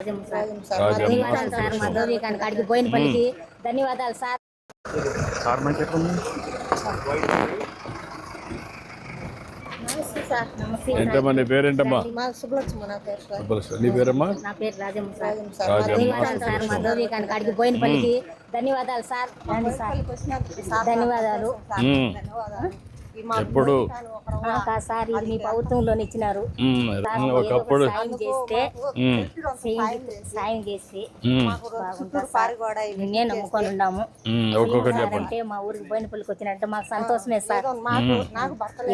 ధన్యవాదాలు సార్. మా దౌర్యకానికి అడిగి పోయిన పనికి ధన్యవాదాలు సార్. సార్ ఏంటమ్మా నీ పేరేంటమ్మా? పేరమ్మా? నా పేరు రాజమ్మ సార్. సార్ అడిగి పోయిన పనికి ధన్యవాదాలు సార్. ధన్యవాదాలు. ఎప్పుడు? ఆ, కాదు సార్ ఇది మీ ప్రభుత్వంలోనే ఇచ్చినారు. ఒకప్పుడు సాయం చేస్తే సాయం- సాయం చేసి ఉమ్, బాగుంటుంది. సార్ పారిగోడ ఇవి నిన్నే నమ్ముకొని ఉన్నాము. ఒక్కొక్కటి చెప్పండి. అంటే మా ఊరికి పోయిన పల్లికి వచ్చినట్టు మాకు సంతోషమే సార్.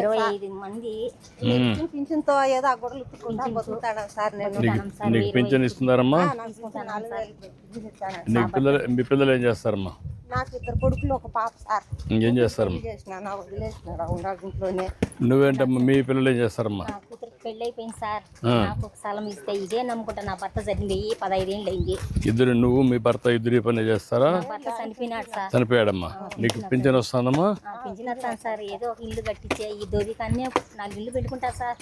ఇరవై. ఐదు మంది పింఛన్ పింఛన్తో ఏదో ఆ గొడవలు ఉత్తుకుంటా బతుకుతాడు సార్ నేను? పింఛన్ ఇస్తున్నారమ్మా? మీ పిల్లలు ఏం చేస్తారమ్మా? నాకు ఇద్దరు కొడుకులు ఒక పాప సార్. ఇంకేం చేస్తారమ్మా? చేసిన నా వదిలేసిన ఉండాలి ఇంట్లోనే నువ్వేంటమ్మా? మీ పిల్లలు ఏం చేస్తారమ్మా? పెళ్ళి అయిపోయింది సార్. నాకు ఒక స్థలం ఇస్తే ఇదే నమ్ముకుంటా. నా భర్త చదివింది పదహైదేళ్ళు అయింది. ఇద్దరు నువ్వు మీ భర్త ఇద్దరు పని చేస్తారా? భర్త చనిపోయినాడు సార్. చనిపోయాడమ్మా. నీకు పింఛన్ వస్తుందమ్మా? ఆ, పింఛన్ వస్తాను సార్. ఏదో ఒక ఇల్లు కట్టించే ఈ దోదికాన్ని నాలుగు ఇల్లు పెట్టుకుంటా సార్.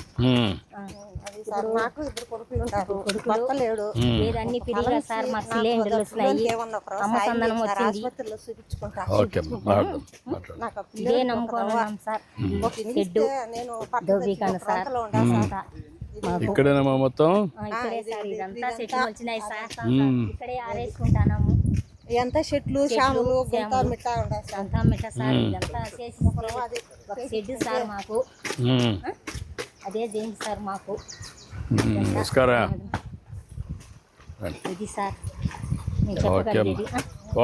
నాకు ఇద్దరు కొడుకులు ఉంటారు లేడు. సార్. మాకు సిలిండర్లు వస్తున్నాయి. అమ్మ సందనం వచ్చింది. ఇదే నమ్ముకొని ఉన్నాం సార్. పట్టు దోబికాను సార్. అంతా. మాకు. ఇక్కడేనమ్మా మొత్తం? ఇక్కడే సార్ ఇదంతా చెట్లు వచ్చినాయి సార్. ఉమ్, ఇక్కడే ఆరేసుకుంటాము ఎంత చెట్లు శాములు గుంత మిట్టా ఉండాలి సార్. సార్ ఇదంతా చేసి ఒక షెడ్ సార్ మాకు. అదే సార్ మాకు? నమస్కారం. ఇది సార్.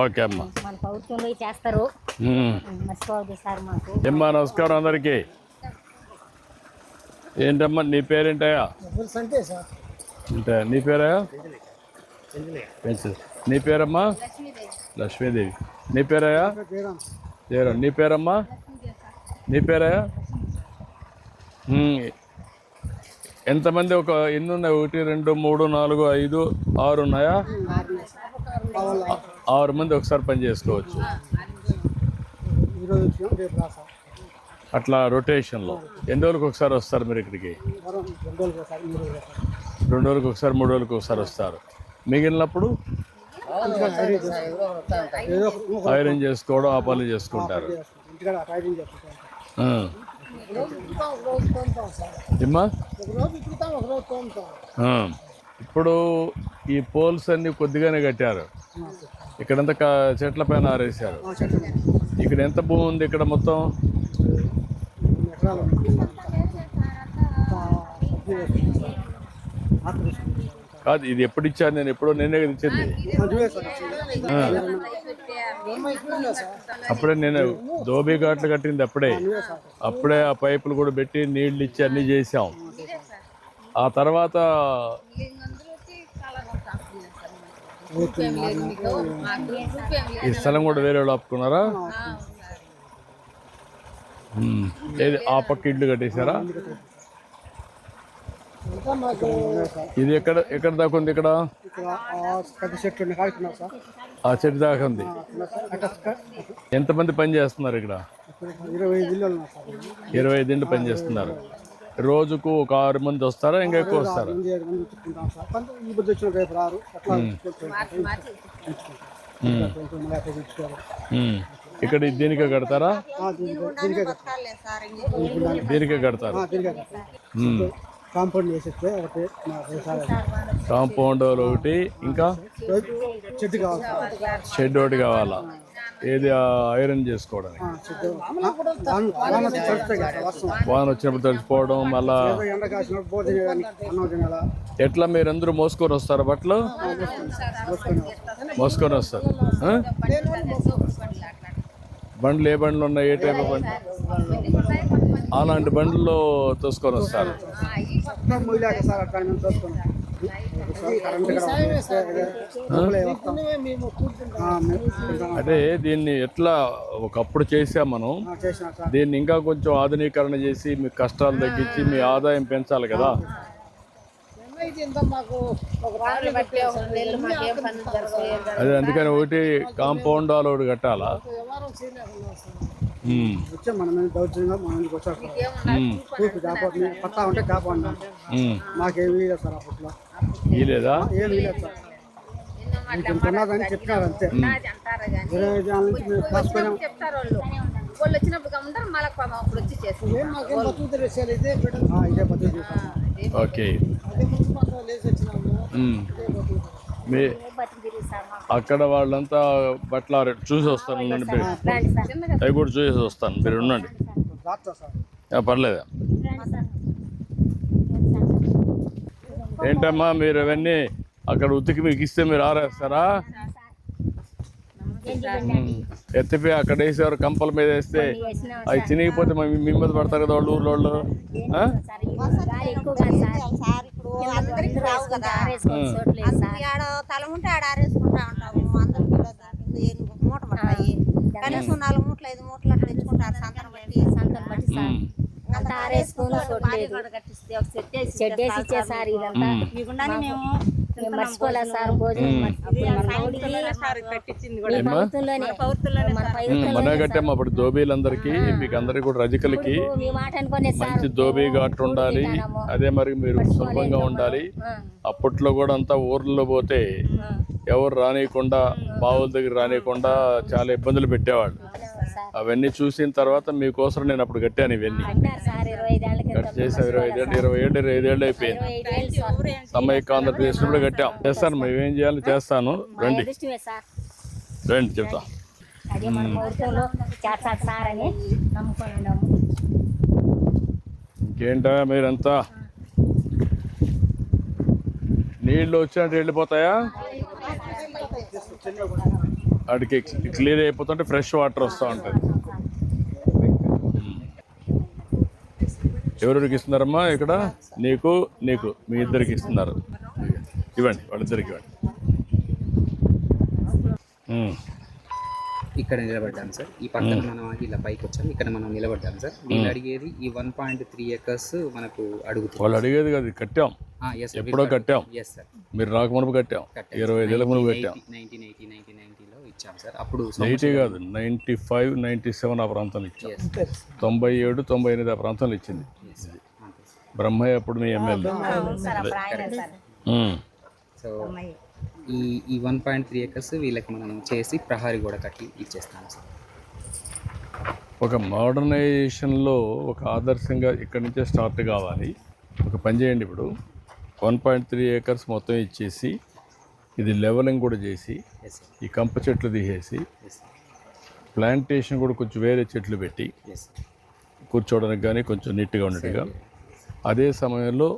ఓకే అమ్మా. మన ప్రభుత్వంలో చేస్తారు. మర్చిపోవద్దు సార్ మాకు. నమస్కారం అందరికి. ఏంటమ్మా నీ పేరేంటయ్యా? అంటే నీ పేరా? పెన్సిల్ నీ పేరమ్మా? లక్ష్మీదేవి. నీ పేరయ్యా? పేరు నీ పేరమ్మా? నీ పేరయ్యా? ఉమ్. ఎంతమంది ఒక ఎన్ని ఉన్నాయి ఒకటి రెండు మూడు నాలుగు ఐదు ఆరు ఉన్నాయా? ఆరు మంది ఒకసారి పని చేసుకోవచ్చు. అట్లా రొటేషన్లో ఎన్ని రోజులకు ఒకసారి వస్తారు మీరు ఇక్కడికి? రెండు రోజులకు ఒకసారి మూడు రోజులకు ఒకసారి వస్తారు. మిగిలినప్పుడు? ఐరన్ చేసుకోవడం ఆ పనులు చేసుకుంటారు. ఇప్పుడు ఈ పోల్స్ అన్ని కొద్దిగానే కట్టారు. ఇక్కడంతా చెట్ల పైన ఆరేసారు. ఇక్కడ ఎంత భూమి ఉంది ఇక్కడ మొత్తం? కొన్ని కాదు ఇది ఎప్పుడు ఇచ్చాను నేను ఎప్పుడో నేనే కదా ఇచ్చింది. అప్పుడే నేను దోబీ ఘాట్లు కట్టింది అప్పుడే. అప్పుడే ఆ పైపులు కూడా పెట్టి నీళ్ళు ఇచ్చి అన్ని చేసాం ఆ తర్వాత ఈ స్థలం కూడా వేరే వాళ్ళు ఆపుకున్నారా? ఏది? ఆ పక్క ఇల్లు కట్టేశారా? ఇది ఎక్కడ ఎక్కడ దాకా ఉంది ఇక్కడ? ఆ చెట్టు దాకా ఉంది. ఎంతమంది పని చేస్తున్నారు ఇక్కడ? ఇరవై ఐదు పని చేస్తున్నారు. రోజుకు ఒక ఆరు మంది వస్తారా? ఇంకా ఎక్కువ వస్తారా? ఇక్కడ దీనికే కడతారా? దీనికి కడతారు. కాంపౌండ్ వేసేస్తే ఒకటి కాంపౌండ్ ఒకటి ఇంకా. షెడ్ ఒకటి కావాలా? ఏది ఐరన్ చేసుకోవడానికి? వాన- వచ్చినప్పుడు తడిచిపోవడం మళ్ళా ఎట్లా మీరు అందరూ ఎట్లా మీరందరూ మోసుకొని వస్తారు బట్టలు? మోసుకొని వస్తారు. బండ్లు ఏ బండ్లు ఉన్నాయి? ఏ టైప్ బండ్లు? అలాంటి బండ్లలో తోసుకొని వస్తారు. అంటే దీన్ని ఎట్లా ఒకప్పుడు చేసాం మనం? దీన్ని ఇంకా కొంచెం ఆధునీకరణ చేసి మీ కష్టాలు తగ్గించి మీ ఆదాయం పెంచాలి కదా? అదే అందుకని ఒకటి కాంపౌండ్ వాళ్ళు ఒకటి కట్టాలా? ఉమ్, వచ్చే మన మీద దౌర్జన్యంగా మన మీదకి వచ్చారు సార్ ఉమ్, పూర్తి కాపాడు పట్టా ఉంటే కాపాడు ఉమ్, మాకేమీ సార్ అప్పట్లో. ఇలేదా ఏం లేదు సార్. మీకు ఇంత ఉన్నదని చెప్పినారు అంతే. ఇరవై ఐదు ఏళ్ళ నుంచి మేము మర్చిపోయినాం. చెప్తారు వాళ్ళు. వాళ్ళు వచ్చినప్పుడు గమ్ముంటారు మళ్ళీ అప్పుడు వచ్చి చేస్తారు. ఏం మాకేం బతుకు తెలియదు సార్ ఇదే బిడ్డ ఆ, ఇదే బతుకు చేసాం ఓకే. అదే ముందు లేచి వచ్చినాము. ఉమ్. మీ. అక్కడ వాళ్ళంతా బట్టలు ఆరే చూసి వస్తాను ఉండండి మీరు. అవి కూడా చూసి వస్తాను. మీరు ఉండండి. దాస్తా సార్. ఆ, పర్లేదా రండి సార్ ఏంటమ్మా మీరు అవన్నీ అక్కడ ఉతికి మీకు ఇస్తే మీరు ఆరేస్తారా. ఎత్తిపోయి అక్కడ వేసేవారు కంపల మీద వేస్తే అవి తినకపోతే మీ మీ మీద పడతారు కదా వాళ్ళు ఊర్లో వాళ్ళు తల ఉంటే ఆడ ఆరేసుకుంటా ఉంటాము అందరికి మూట పడతాయి. కనీసం నాలుగు మూటలు ఐదు మూటలు అట్లా తెచ్చుకుంటారు సంతను బట్టి సంతం బట్టి సార్ ఉమ్. అంతా ఆరేసుకొని చోట్లేదు కట్టిస్తే ఒక సెట్ వేసి షెడ్ వేసి ఇచ్చే సార్. ఇదంతా. మేము. మేము మర్చిపోలేదు సార్ భోజనం మర్చి- మన ప్రభుత్వంలోనే- సార్ కట్టించింది మీ ప్రభుత్వంలోనే మన ఉమ్, ప్రభుత్వంలోనే మన కట్టాము అప్పుడు దోబీలందరికీ మీకు అందరికి కూడా రజకులకి మీ మాట అనుకునే సార్ మంచి దోబీ ఘాట్ ఉండాలి. అదే మరి మీరు సులభంగా ఉండాలి. అప్పట్లో కూడా అంతా ఊర్లలో పోతే ఎవరు రానియకుండా బావుల దగ్గర రానియకుండా చాలా ఇబ్బందులు పెట్టేవాళ్ళు. అవన్నీ చూసిన తర్వాత మీకోసం నేను అప్పుడు కట్టాను ఇవన్నీ. కట్ చేసాం ఇరవై ఐదేళ్ళు ఇరవై ఏళ్ళు ఇరవై ఐదేళ్ళు అయిపోయింది. ఇరవై ఐదేళ్ళు సార్. సమైక్య ఆంధ్రప్రదేశ్ కూడా కట్టాం. చేస్తాను మేమేం చేయాలో చేస్తాను. రండి. రండి చెప్తా. ఇంకేంటా మీరంతా? నీళ్ళు వచ్చినట్టు వెళ్ళిపోతాయా? వాడికి క్లియర్ అయిపోతుంటే ఫ్రెష్ వాటర్ వస్తూ ఉంటుంది. ఎవరెవరికి ఇస్తున్నారమ్మా ఇక్కడ? నీకు నీకు మీ ఇద్దరికి ఇస్తున్నారు. ఇవ్వండి వాళ్ళిద్దరికి ఇవ్వండి. ఇక్కడ నిలబడ్డాం సార్. ఈ పక్కన మనం ఇలా పైకి వచ్చాం. ఇక్కడ మనం నిలబడ్డాం సార్. వీళ్ళు అడిగేది ఈ వన్ పాయింట్ త్రీ ఎకర్స్ మనకు అడుగుతుంది. వాళ్ళు అడిగేది కదా కట్టాం. ఎప్పుడో కట్టాం. ఎస్ సార్ మీరు రాకమునుపు కట్టాం. ఇరవై ఐదేళ్ళ మునుపు కట్టాం. నైన్టీన్ ఎయిటీ నైన్టీన్ నైన్టీలో ఇచ్చాం సార్. అప్పుడు ఎయిటీ కాదు నైంటీ ఫైవ్ నైంటీ సెవెన్ ఆ ప్రాంతంలో ఇచ్చాం. తొంభై ఏడు తొంభై ఎనిమిది ఆ ప్రాంతంలో ఇచ్చింది. బ్రహ్మయ్య అప్పుడు మీ ఎమ్మెల్యే. సో ఈ ఈ వన్ పాయింట్ త్రీ ఎకర్స్ వీళ్ళకి మనం చేసి ప్రహారీ కూడా కట్టి ఇచ్చేస్తాం సార్. ఒక మోడర్నైజేషన్లో ఒక ఆదర్శంగా ఇక్కడి నుంచే స్టార్ట్ కావాలి. ఒక పని చేయండి ఇప్పుడు. వన్ పాయింట్ త్రీ ఏకర్స్ మొత్తం ఇచ్చేసి ఇది లెవెలింగ్ కూడా చేసి ఈ కంప చెట్లు తీసేసి ప్లాంటేషన్ కూడా కొంచెం వేరే చెట్లు పెట్టి కూర్చోవడానికి కానీ కొంచెం నీట్గా ఉన్నట్టుగా అదే సమయంలో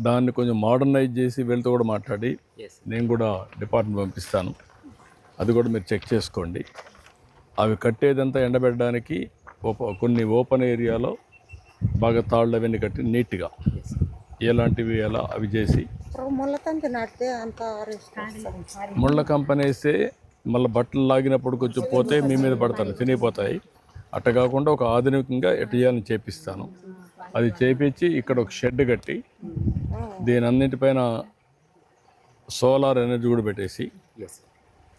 దాన్ని కొంచెం మోడర్నైజ్ చేసి వీళ్ళతో కూడా మాట్లాడి నేను కూడా డిపార్ట్మెంట్ పంపిస్తాను. అది కూడా మీరు చెక్ చేసుకోండి. అవి కట్టేదంతా ఎండబెట్టడానికి ఓప కొన్ని ఓపెన్ ఏరియాలో బాగా తాళ్ళు అవన్నీ కట్టి నీట్గా ఎలాంటివి ఎలా అవి చేసి ముళ్ళ తంతి నాటితే అంత ఆరేసుకుంటాం ముళ్ళ కంపెనీ వేస్తే మళ్ళీ బట్టలు లాగినప్పుడు కొంచెం పోతే మీ మీద పడతారు తినిగిపోతాయి. అట్ట కాకుండా ఒక ఆధునికంగా ఎటు చేయాలని చేపిస్తాను. అది చేపించి ఇక్కడ ఒక షెడ్ కట్టి దీని అన్నిటిపైన సోలార్ ఎనర్జీ కూడా పెట్టేసి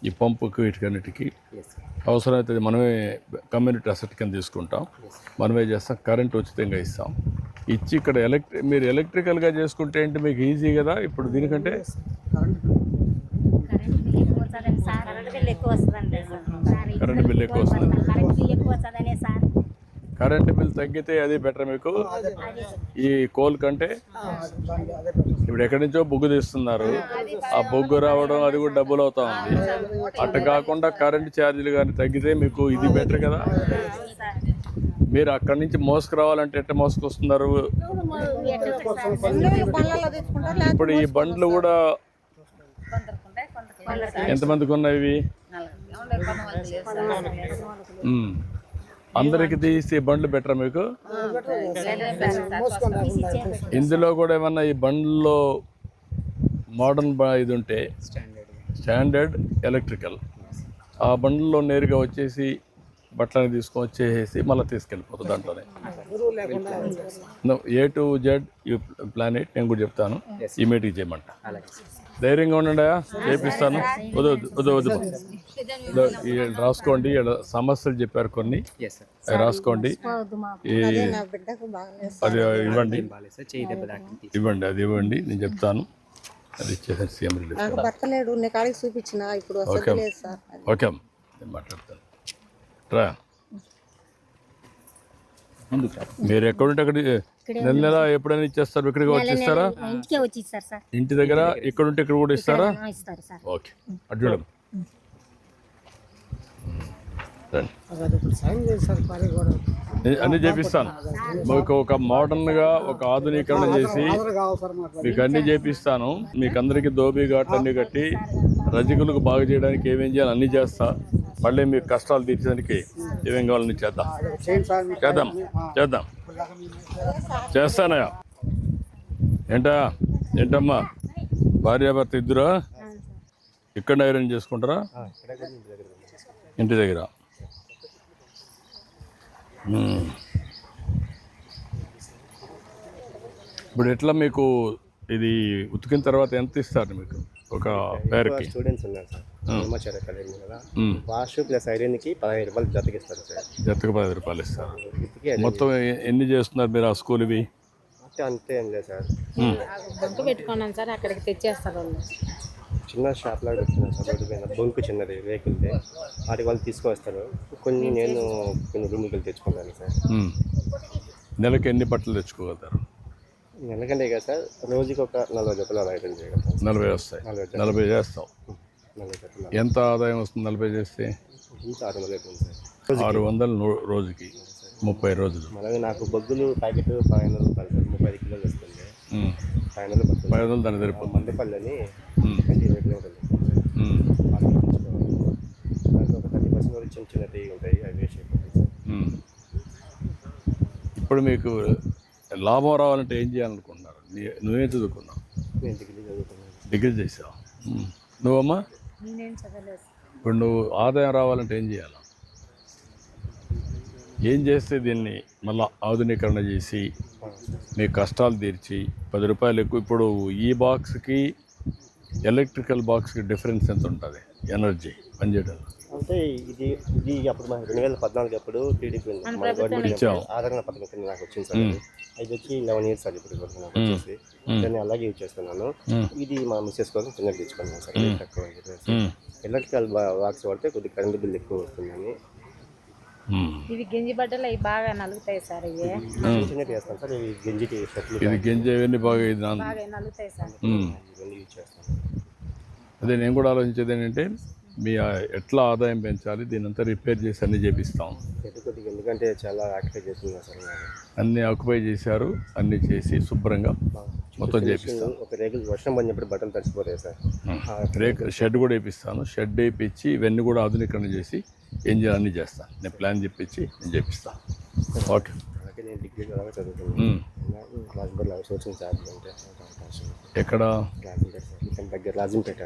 ఈ పంపుకి వీటికన్నిటికీ అవసరమైతే మనమే కమ్యూనిటీ అసెట్ కింద తీసుకుంటాం. మనమే చేస్తాం. కరెంట్ ఉచితంగా ఇస్తాం. ఇచ్చి ఇక్కడ ఎలక్ట్రి మీరు ఎలక్ట్రికల్గా చేసుకుంటే ఏంటి మీకు ఈజీ కదా? ఇప్పుడు దీనికంటే కరెంట్ బిల్ ఎక్కువ వస్తుందండి సార్. కరెంట్ బిల్ తగ్గితే అది బెటర్ మీకు. ఈ కోల్ కంటే ఇప్పుడు ఎక్కడి నుంచో బొగ్గు తీస్తున్నారు. ఆ బొగ్గు రావడం అది కూడా డబ్బులు అవుతా ఉంది. అట్ట కాకుండా కరెంట్ ఛార్జీలు కానీ తగ్గితే మీకు ఇది బెటర్ కదా? మీరు అక్కడి నుంచి మోసుకు రావాలంటే ఎట్ట మోసుకొస్తున్నారు? ఇప్పుడు ఈ బండ్లు కూడా ఎంతమందికి ఉన్నాయి ఇవి. అందరికి తీసి బండ్లు బెటర్ మీకు? ఇందులో కూడా ఏమన్నా ఈ బండ్లో మోడర్న్ ఇది ఉంటే స్టాండర్డ్ ఎలక్ట్రికల్. ఆ బండ్లో నేరుగా వచ్చేసి బట్టలని తీసుకొని వచ్చేసి మళ్ళీ తీసుకెళ్ళిపోతుంది దాంట్లోనే. A to Z you plan it నేను కూడా చెప్తాను. ఈ మీటింగ్ చేయమంట. ధైర్యంగా ఉండండి చేపిస్తాను. వద్దు వద్దు వద్దు రాసుకోండి. ఈడ సమస్యలు చెప్పారు కొన్ని. రాసుకోండి. అది ఇవ్వండి. ఇవ్వండి అది ఇవ్వండి. నేను చెప్తాను. అది ఇచ్చేసాను సీఎం రిలీఫ్ ఓకే అసలు లేదు సార్. ఓకే నేను మాట్లాడతాను. రా. మీరు ఎక్కడుంటే అక్కడ నెల నెల ఎప్పుడైనా ఇచ్చేస్తారు? ఇక్కడికి వచ్చి ఇస్తారా ఇంటికే వచ్చి ఇస్తారు సార్. ఇంటి దగ్గర ఇక్కడ ఉంటే ఇక్కడ కూడా ఇస్తారా? ఆ, ఇస్తారు సార్. ఓకే. అటు చూడమ్మ. అన్ని చేపిస్తాను. మీకు ఒక మోడర్న్గా ఒక ఆధునీకరణ చేసి మాకు. అన్ని చేపిస్తాను. మీకు అందరికి దోబీ ఘాట్ అన్ని కట్టి రజకులకు బాగు చేయడానికి ఏమేం చేయాలి అన్ని చేస్తా. మళ్ళీ మీకు కష్టాలు తీర్చడానికి ఏమేం కావాలని చేద్దాం. చేద్దాం. చేద్దాం. చేస్తానయ్యా. ఏంటా? ఏంటమ్మా? భార్యాభర్త ఇద్దరా? ఇక్కడ ఐరన్ చేసుకుంటారా? ఇంటి దగ్గర. ఇప్పుడు ఎట్లా మీకు ఇది ఉతికిన తర్వాత ఎంత ఇస్తారు మీకు? ఒక పేరుకి. స్టూడెంట్స్ ఉన్నారు సార్. బ్రహ్మచారి అకాడమీ కదా. వాష్ ప్లస్ ఐరన్కి పదహైదు రూపాయలు జతకిస్తారు సార్. జతకు పది రూపాయలు ఇస్తారు. మొత్తం ఎన్ని చేస్తున్నారు మీరు ఆ స్కూల్ ఇవి? అంతే అంతే ఏం లేదు సార్. బంకు పెట్టుకున్నాను సార్ అక్కడికి తెచ్చేస్తారు వాళ్ళు. చిన్న షాప్ లాగా పెట్టుకున్నాను సార్ రోడ్డు మీద. బొంకు చిన్నది రేకులది వాటికి వాళ్ళు తీసుకొస్తారు కొన్ని నేను కొన్ని రూమ్కి తెచ్చుకున్నాను సార్. నెలకి ఎన్ని బట్టలు తెచ్చుకోగలుగుతారు? నెలకంటే కదా సార్? రోజుకి ఒక నలభై జతలు ఐరన్ చేయగలుగుతాం నలభై వస్తాయి. నలభై చేస్తాం. నలభై జతలు ఎంత ఆదాయం వస్తుంది నలభై చేస్తే? ఆరు వందలు అవుతుంది సార్. ఆరు వందలు రోజుకి. ముప్పై రోజులు. అలాగే నాకు బొగ్గులు ప్యాకెట్ పదిహేను రూపాయలు సార్. ముప్పై ఐదు కిలోలు వస్తుంది. పదిహేను వందలు పది వందలు దాని సరిపోతుంది. మ్మ్. ట్వంటీ ఇరవై కిలోమీటర్లు. దాంట్లో ఒక థర్టీ పర్సెంట్ వరకు చిన్న చిన్న తీగ ఉంటాయి. అవి వేస్ట్ అయిపోతాయి సార్. మ్మ్. ఇప్పుడు మీకు లాభం రావాలంటే ఏం చేయాలనుకుంటున్నారు? నీ- నువ్వేం చదువుకున్నావు? నేను డిగ్రీ చేసావు? మ్మ్. నువ్వమ్మా? ఇప్పుడు నువ్వు ఆదాయం రావాలంటే ఏం చేయాలి? ఏం చేస్తే దీన్ని మళ్ళీ ఆధునీకరణ చేసి మీ కష్టాలు తీర్చి పది రూపాయలు ఎక్కువ. ఇప్పుడు ఈ బాక్స్కి ఎలక్ట్రికల్ బాక్స్కి డిఫరెన్స్ ఎంత ఉంటుంది? ఎనర్జీ పనిచేయడంలో అంటే ఇది ఇది అప్పుడు మనకి రెండు వేల పద్నాలుగు అప్పుడు టీడీపీ. ఆదరణ పథకం కింద నాకు వచ్చింది సార్ అది. అది వచ్చి లెవెన్ ఇయర్స్ అది ఇప్పుడు నాకు వచ్చేసి. దాన్ని అలాగే యూజ్ చేస్తున్నాను. ఇది మా మిస్సెస్ కోసం చిన్నగా తెచ్చుకున్నాను సార్. ఇది తక్కువ. ఎలక్ట్రికల్ బాక్స్ వాడితే కొద్దిగా కరెంట్ బిల్ ఎక్కువ వస్తుందని. ఇవి గింజి బట్టలు అవి బాగా నలుగుతాయి సార్ ఇవి. చిన్న చిన్నవి చేస్తాను సార్. ఇవి గంజికి షర్ట్లు ఇది గింజ ఇవన్నీ ఇది బాగా నలుగుతాయి సార్ మ్మ్. ఇవన్నీ యూజ్ చేస్తాను అదే నేను కూడా ఆలోచించేది ఏంటంటే మీ ఎట్లా ఆదాయం పెంచాలి దీని అంతా రిపేర్ చేసి అన్ని చేపిస్తాం. ఎందుకంటే చాలా యాక్టివ్ చేస్తున్నా సార్ నేను. అన్ని ఆక్యుపై చేశారు అన్ని చేసి శుభ్రంగా మొత్తం చేపిస్తాం. ఒక రేగులు వర్షం పడినప్పుడు బట్టలు తడిచిపోతాయి సార్. ఆ, రేక్ షెడ్ కూడా వేపిస్తాను. షెడ్ వేయించి ఇవన్నీ కూడా ఆధునీకరణ చేసి ఏం చేయాలి అన్ని చేస్తాను. నేను ప్లాన్ చెప్పించి నేను చేపిస్తాను. ఓకే. డిగ్రీ కూడా అవకాశం ఎక్కడ? రాజంపేట సార్ ఇక్కడ దగ్గర రాజంపేట.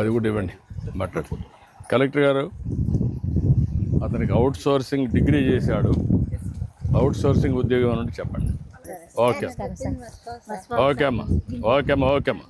అది కూడా ఇవ్వండి. మాట్లాడు కలెక్టర్ గారు అతనికి అవుట్ సోర్సింగ్ డిగ్రీ చేశాడు. అవుట్ సోర్సింగ్ ఉద్యోగం అని చెప్పండి. ఓకే ఓకే అమ్మా. ఓకే అమ్మా. ఓకే అమ్మా.